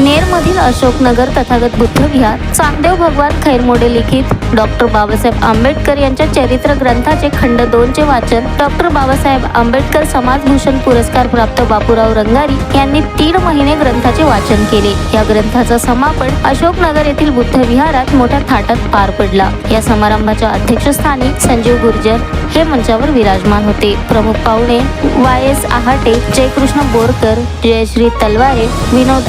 नेरमधील अशोकनगर तथागत बुद्ध विहार चांगदेव भगवान खैरमोडे लिखित डॉक्टर बाबासाहेब आंबेडकर यांच्या चरित्र ग्रंथाचे खंड दोनचे वाचन डॉक्टर बाबासाहेब आंबेडकर समाजभूषण पुरस्कार प्राप्त बापूराव रंगारी यांनी तीन महिने ग्रंथाचे वाचन केले. या ग्रंथाचा समापन अशोकनगर येथील बुद्धविहारात मोठ्या थाटात पार पडला. या समारंभाच्या अध्यक्षस्थानी संजीव गुर्जर हे मंचावर विराजमान होते. प्रमुख पाहुणे वाय एस आहाटे जयकृष्ण बोरकर जयश्री तलवारे विनोद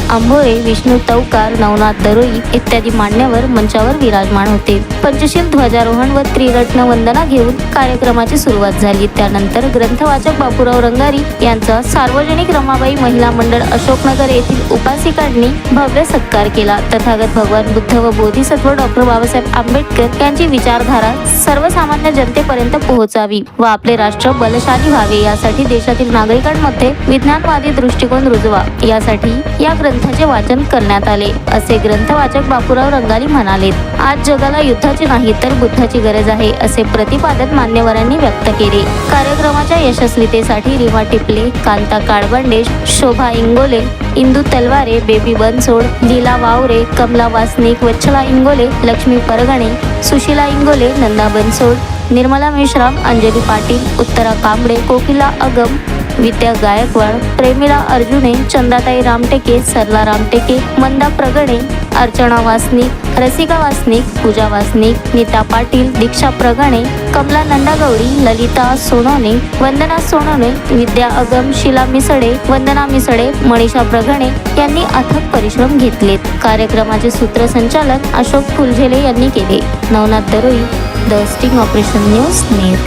विष्णू तवकार नवनाथ दरोई इत्यादी मान्यवर मंचावर विराजमान होते. पंचशील ध्वजारोहण व त्रिरत्न वंदना घेऊन कार्यक्रमाची सुरुवात झाली. त्यानंतर ग्रंथवाचक बापूराव रंगारी यांचा सार्वजनिक रमाबाई महिला मंडळ अशोकनगर येथील उपासिकांनी भव्य सत्कार केला. तथागत भगवान बुद्ध व बोधिसत्व डॉक्टर बाबासाहेब आंबेडकर यांची विचारधारा सर्वसामान्य जनतेपर्यंत पोहोचावी व आपले राष्ट्र बलशाली व्हावे यासाठी देशातील नागरिकांमध्ये विज्ञानवादी दृष्टिकोन रुजवा. यासाठी या ग्रंथाचे वाचन करण्यात आले. असे ग्रंथवाचक बापूराव रंगारी म्हणाले आज जगाला युद्धाची नाही तर बुद्धाची गरज आहे असे प्रतिपादन मान्यवरांनी व्यक्त केले. कार्यक्रमाच्या यशस्वीतेसाठी रिमा टिपले कांता काळबंडे शोभा इंगोले इंदू तलवारे बेबी बनसोड लीला वावरे कमला वासनिक वच्छला इंगोले लक्ष्मी परगणे सुशीला इंगोले नंदा बनसोड निर्मला मेश्राम अंजली पाटील उत्तरा कांबळे कोकिला अगम विद्या गायकवाड प्रेमिला अर्जुने चंदाताई रामटेके सरला रामटेके मंदा प्रगणे अर्चना वासनिक रसिका वासनिक पूजा वासनिक नीता पाटील दीक्षा प्रगणे कमला नंदागौडी ललिता सोनवणे वंदना सोनवणे विद्या अगम शिला मिसळे वंदना मिसळे मनीषा प्रगणे यांनी अथक परिश्रम घेतलेत. कार्यक्रमाचे सूत्रसंचालन अशोक फुलझेले यांनी केले. Navnath Daroi the sting operation news Ner.